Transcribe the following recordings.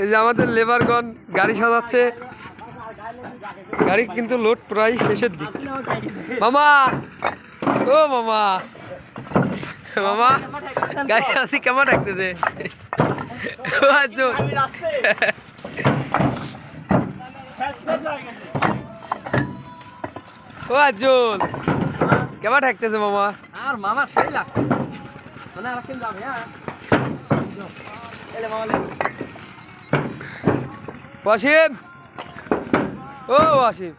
এই যে আমাদের লেবারগণ গাড়ি সাজাচ্ছে। গাড়ি কিন্তু লোড প্রায় শেষের দিক। মামা! ও মামা! মামা! গাড়ি সাজাচ্ছি কেমন রাখতেছে ও আজো আজল কেমন থাকতেছে মামা? আর মামা সেই লাগ মানে আর কেন যাবে হ্যাঁ। ওয়াসিম। ও ওয়াসিম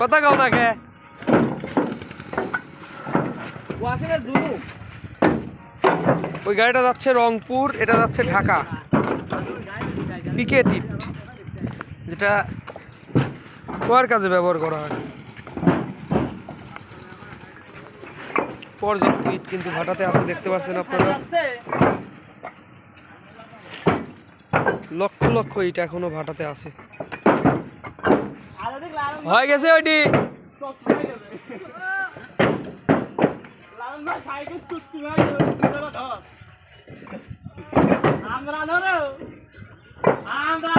কথা গাও না কে? ওই গাড়িটা যাচ্ছে রংপুর এটা যাচ্ছে ঢাকা। পিকেট ইট যেটা কোয়ার কাজে ব্যবহার করা হয়। প্রজেক্ট ইট কিন্তু ভাটাতে আছে দেখতে পাচ্ছেন আপনারা। লক্ষ লক্ষ ইট এখনও ভাটাতে আছে। হয়ে গেছে ওইটি। আমরা ধরো আমরা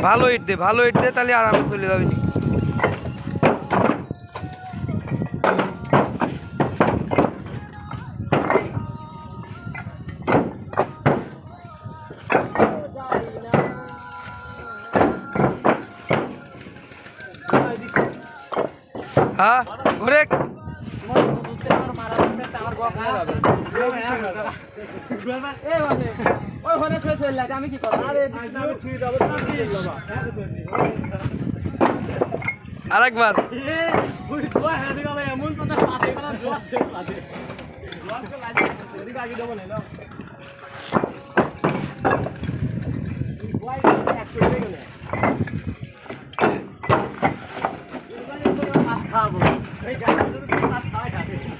ভালো ইট দে ভালো ইট দে তাহলে আরামে চলে যাবি হ্যাঁ ঘুরে আরেকবার। এমন কথা খাব Thank you.